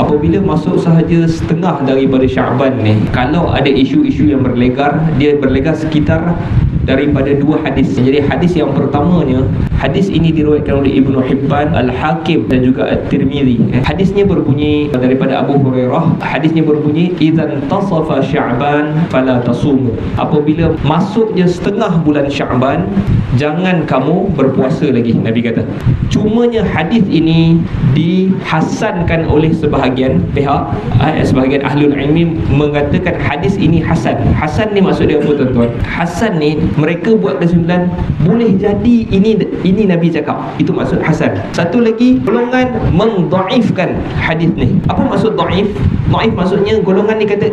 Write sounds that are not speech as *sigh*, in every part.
apabila masuk sahaja setengah daripada Syaban ni kalau ada isu-isu yang berlegar dia berlegar sekitar daripada dua hadis. Jadi hadis yang pertamanya, hadis ini diriwayatkan oleh Ibnu Hibban, Al-Hakim dan juga At-Tirmizi. Hadisnya berbunyi daripada Abu Hurairah. Hadisnya berbunyi, "Idzan tasafa Sya'ban fala tasumu." Apabila masuknya setengah bulan Sya'ban, jangan kamu berpuasa lagi, Nabi kata. Cumanya hadis ini dihasankan oleh sebahagian pihak, eh, sebahagian ahlul ilmi mengatakan hadis ini hasan. Hasan ni maksud dia apa tuan-tuan? Hasan ni mereka buat kesimpulan boleh jadi ini ini Nabi cakap. Itu maksud Hasan. Satu lagi golongan mengdaifkan hadis ni. Apa maksud daif daif maksudnya golongan ni kata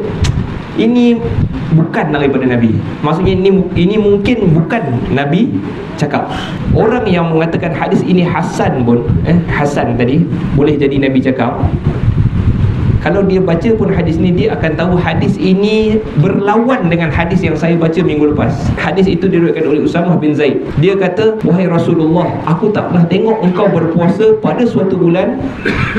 ini bukan daripada Nabi. Maksudnya ini ini mungkin bukan Nabi cakap. Orang yang mengatakan hadis ini Hasan pun eh Hasan tadi boleh jadi Nabi cakap kalau dia baca pun hadis ni dia akan tahu hadis ini berlawan dengan hadis yang saya baca minggu lepas. Hadis itu diriwayatkan oleh Usamah bin Zaid. Dia kata wahai Rasulullah aku tak pernah tengok engkau berpuasa pada suatu bulan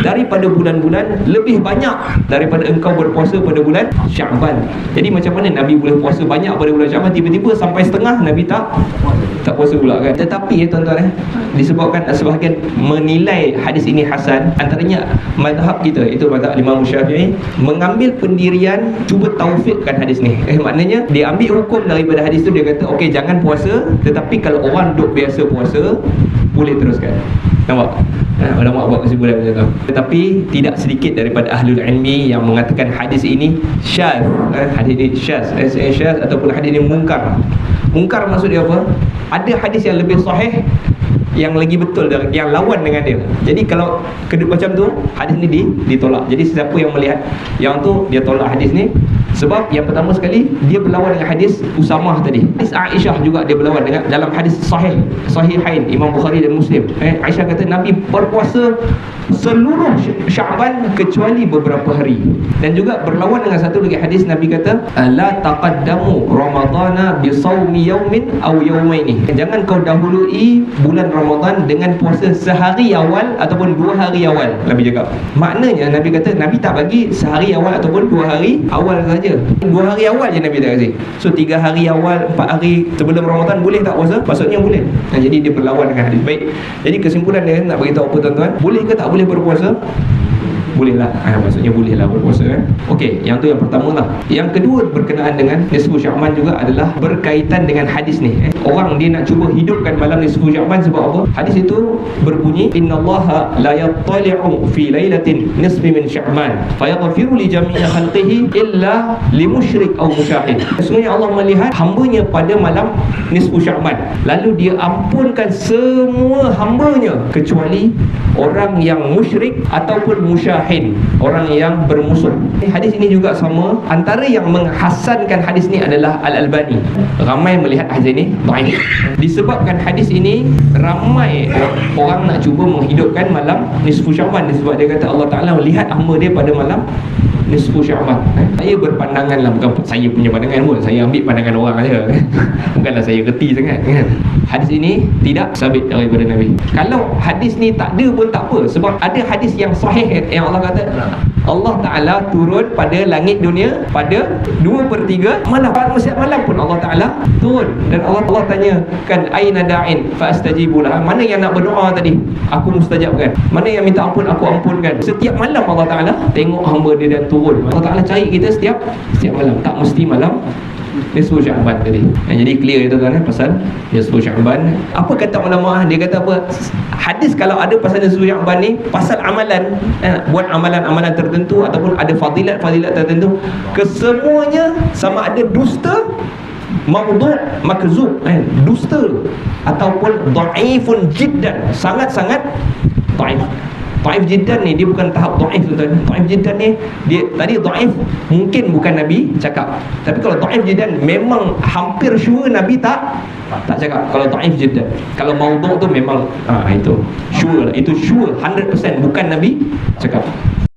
daripada bulan-bulan lebih banyak daripada engkau berpuasa pada bulan Syaban jadi macam mana Nabi boleh puasa banyak pada bulan Syaban tiba-tiba sampai setengah Nabi tak tak puasa pula kan? Tetapi ya tuan-tuan eh disebabkan sebahagian menilai hadis ini hasan antaranya mazhab kita itu mazhab Imam Syafi'i mengambil pendirian cuba taufikkan hadis ni. Eh maknanya dia ambil hukum daripada hadis tu dia kata okey jangan puasa tetapi kalau orang duk biasa puasa boleh teruskan. Nampak eh, ulama buat kesimpulan macam tu? Tetapi tidak sedikit daripada ahlul ilmi yang mengatakan hadis ini syaz eh, hadis ini syaz eh, syaz ataupun hadis ini mungkar. Mungkar maksud dia apa? Ada hadis yang lebih sahih yang lagi betul yang lawan dengan dia. Jadi kalau kedua macam tu hadis ni ditolak. Jadi siapa yang melihat yang tu dia tolak hadis ni sebab yang pertama sekali dia berlawan dengan hadis Usamah tadi. Hadis Aisyah juga dia berlawan dengan dalam hadis sahih, sahihain Imam Bukhari dan Muslim. Eh, Aisyah kata Nabi berpuasa seluruh Syaban kecuali beberapa hari. Dan juga berlawan dengan satu lagi hadis Nabi kata la taqaddamu ramadhana bi shaumi yawmin aw yawmaini. Jangan kau dahului bulan Ramadan dengan puasa sehari awal ataupun dua hari awal. Nabi cakap. Maknanya Nabi kata Nabi tak bagi sehari awal ataupun dua hari awal saja je Dua hari awal je Nabi tak kasi So tiga hari awal Empat hari sebelum Ramadan Boleh tak puasa? Maksudnya boleh. Nah, Jadi dia berlawan dengan hadis. Baik. Jadi kesimpulan dia nak beritahu apa tuan-tuan? Boleh ke tak boleh berpuasa? Boleh lah ha, maksudnya boleh lah berpuasa kan ok yang tu yang pertama lah. Yang kedua berkenaan dengan Nisfu Syakman juga adalah berkaitan dengan hadis ni eh. orang dia nak cuba hidupkan malam Nisfu Syakman sebab apa? Hadis itu berbunyi Inna Allah la yattali'u fi laylatin nisfi min Syakman fayaghfiru li jami'i khalqihi illa li musyrik au musyahid sesungguhnya Allah melihat hambanya pada malam Nisfu Syakman lalu dia ampunkan semua hambanya kecuali orang yang musyrik ataupun musyahid mujahid orang yang bermusuh. Hadis ini juga sama antara yang menghasankan hadis ini adalah Al-Albani. Ramai melihat hadis ini baik. Disebabkan hadis ini ramai orang nak cuba menghidupkan malam nisfu syaban sebab dia kata Allah Ta'ala melihat hamba dia pada malam nisfu syaban saya berpandangan lah bukan saya punya pandangan pun. Saya ambil pandangan orang saja. *laughs* Bukanlah saya reti sangat kan? Hadis ini tidak sabit daripada Nabi. Kalau hadis ni tak ada pun tak apa sebab ada hadis yang sahih yang Allah kata Allah Ta'ala turun pada langit dunia pada 2 per 3 malam. Setiap malam pun Allah Ta'ala turun. Dan Allah Allah tanya kan aina da'in? Fa'astajibulah mana yang nak berdoa tadi? Aku mustajabkan mana yang minta ampun? Aku ampunkan. Setiap malam Allah Ta'ala tengok hamba dia dan turun. Allah Ta'ala cari kita setiap setiap malam. Tak mesti malam Nisfu Sya'ban tadi. Jadi clear itu kan eh, pasal Nisfu Sya'ban Apa kata ulama Dia kata apa? Hadis kalau ada pasal Nisfu Sya'ban ni Pasal amalan eh, Buat amalan-amalan tertentu Ataupun ada fadilat-fadilat tertentu Kesemuanya Sama ada dusta Maudu' makzub eh, Dusta Ataupun Da'ifun jiddan Sangat-sangat Da'if Taif jiddan ni dia bukan tahap taif tu tadi. Taif jiddan ni dia tadi taif mungkin bukan Nabi cakap. Tapi kalau taif jiddan memang hampir sure Nabi tak tak cakap. Kalau taif jiddan. Kalau maudhu tu memang ah itu sure lah. Itu sure 100% bukan Nabi cakap.